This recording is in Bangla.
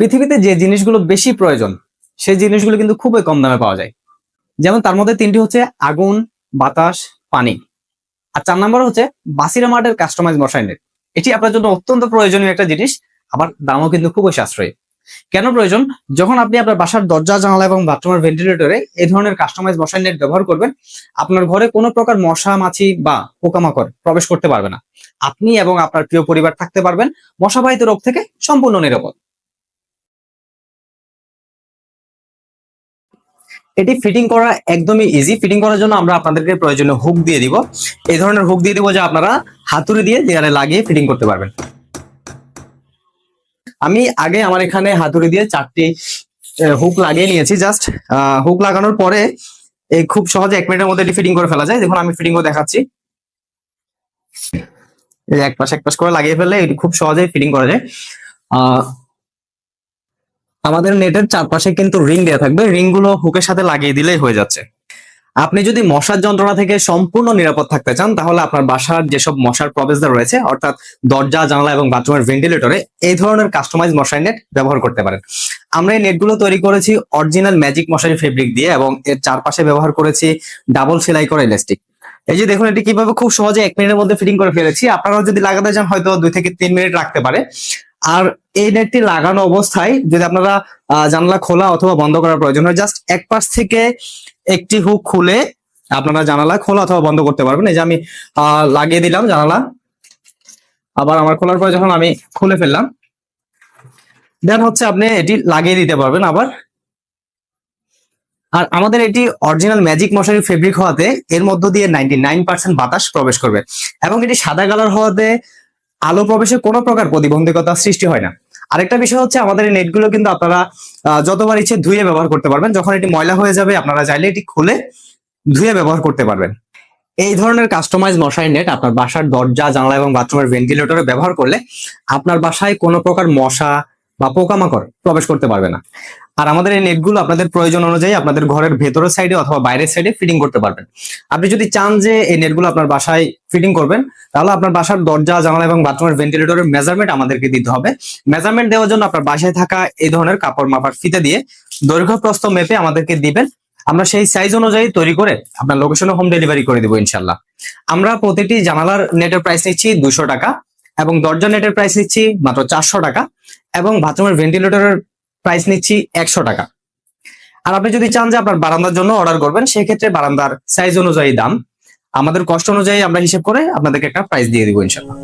পৃথিবীতে যে জিনিসগুলো বেশি প্রয়োজন, সেই জিনিসগুলো কিন্তু খুবই কম দামে পাওয়া যায়। যেমন তার মধ্যে তিনটি হচ্ছে আগুন, বাতাস, পানি। আর চার নম্বর হচ্ছে বাসিরা মার্টের কাস্টমাইজ মশাই নেট এটি আপনার জন্য অত্যন্ত প্রয়োজনীয় একটা জিনিস, আবার দামও কিন্তু খুবই সাশ্রয়ী। কেন প্রয়োজন? যখন আপনি আপনার বাসার দরজা, জানালা এবং বাথরুমের ভেন্টিলেটরে এই ধরনের কাস্টমাইজ মশাই নেট ব্যবহার করবেন, আপনার ঘরে কোনো প্রকার মশা, মাছি বা পোকামাকড় প্রবেশ করতে পারবে না। আপনি এবং আপনার প্রিয় পরিবার থাকতে পারবেন, মশাবাহিত রোগ থেকে সম্পূর্ণ নিরাপদ। এটি ফিটিং করা একদমই ইজি ফিটিং করার জন্য আমরা আপনাদেরকে প্রয়োজনীয় হুক দিয়ে দিব। এই ধরনের হুক দিয়ে দিব যে আপনারা হাতুড়ি দিয়ে দেয়ালে লাগিয়ে ফিটিং করতে পারবেন। আমি আগে আমার এখানে হাতুড়ি দিয়ে চারটি হুক লাগিয়ে নিয়েছি। জাস্ট হুক লাগানোর পরে এই খুব সহজে এক মিনিটের মধ্যে এটি ফিটিং করে ফেলা যায়। দেখুন, আমি ফিটিং করে দেখাচ্ছি। এক পাশ এক পাশ করে লাগিয়ে ফেললে এটি খুব সহজেই ফিটিং করা যায়। আহ আমাদের নেটের চারপাশে কিন্তু রিং দেওয়া থাকবে। রিংগুলো হুকের সাথে লাগিয়ে দিলেই হয়ে যাচ্ছে। আপনি যদি মশার যন্ত্রণা থেকে সম্পূর্ণ নিরাপদ থাকতে চান, তাহলে আপনার বাসার যেসব মশার প্রবেশদ্বার রয়েছে, অর্থাৎ দরজা, জানলা এবং বাথরুমের ভেন্টিলেটরে এই ধরনের কাস্টমাইজ মশারি নেট ব্যবহার করতে পারেন। আমরা এই নেটগুলো তৈরি করেছি অরিজিনাল ম্যাজিক মশারি ফেব্রিক দিয়ে এবং এর চারপাশে ব্যবহার করেছি ডাবল সেলাই করা ইলাস্টিক এই যে দেখুন, এটি কীভাবে খুব সহজে এক মিনিটের মধ্যে ফিটিং করে ফেলেছি। আপনারাও যদি লাগাতে চান, হয়তো দুই থেকে তিন মিনিট রাখতে পারে। আর এই নেটটি লাগানো অবস্থায় যদি আপনারা জানলা খোলা অথবা বন্ধ করার প্রয়োজন হয় জাস্ট এক পাশ থেকে একটি হুক খুলে আপনারা জানালা খোলা অথবা বন্ধ করতে পারবেন। এই যে আমি লাগিয়ে দিলাম জানালা। আবার আমার খোলার পরে যখন আমি খুলে ফেললাম। দেন হচ্ছে আপনি এটি লাগিয়ে দিতে পারবেন আবার। আর আমাদের এটি অরিজিনাল ম্যাজিক মশারি ফেব্রিক হওয়াতে এর মধ্য দিয়ে নাইনটি বাতাস প্রবেশ করবে। এবং এটি সাদা কালার হওয়াতে আলো প্রবেশে কোনো প্রকার প্রতিবন্ধকতা সৃষ্টি হয় না। আরেকটা বিষয় হচ্ছে আমাদের এই নেটগুলো কিন্তু আপনারা যতবার ইচ্ছে ধুয়ে ব্যবহার করতে পারবেন। যখন এটি ময়লা হয়ে যাবে, আপনারা চাইলে এটি খুলে ধুয়ে ব্যবহার করতে পারবেন। এই ধরনের কাস্টমাইজ মশারি নেট আপনার বাসার দরজা, জানলা এবং বাথরুমের ভেন্টিলেটরে ব্যবহার করলে আপনার বাসায় কোনো প্রকার মশা বা পোকামাকড় প্রবেশ করতে পারবে না। আর আমাদের এই নেটগুলো আপনাদের প্রয়োজন অনুযায়ী আপনাদের ঘরের ভেতরের সাইডে অথবা বাইরের সাইডে ফিটিং করতে পারবেন। আপনি যদি চান যে এই নেটগুলো আপনার বাসায় ফিটিং করবেন, তাহলে আপনার বাসার দরজা, জানালা এবং বাথরুমের ভেন্টিলেটরের মেজারমেন্ট আমাদেরকে দিতে হবে। মেজারমেন্ট দেওয়ার জন্য আপনার বাসায় থাকা এই ধরনের কাপড় মাপার ফিতে দিয়ে দৈর্ঘ্য প্রস্থ মেপে আমাদেরকে দিবেন। আমরা সেই সাইজ অনুযায়ী তৈরি করে আপনার লোকেশনে হোম ডেলিভারি করে দিব ইনশাল্লাহ আমরা প্রতিটি জানালার নেটের প্রাইস নিচ্ছি দুশো টাকা এবং দরজা নেটের প্রাইস নিচ্ছি মাত্র চারশো টাকা এবং বাথরুমের ভেন্টিলেটরের প্রাইস নিচ্ছি একশো টাকা। আর আপনি যদি চান যে আপনার বারান্দার জন্য অর্ডার করবেন, সেক্ষেত্রে বারান্দার সাইজ অনুযায়ী দাম, আমাদের কষ্ট অনুযায়ী আমরা হিসেব করে আপনাদেরকে একটা প্রাইস দিয়ে দিব ইনশাল্লাহ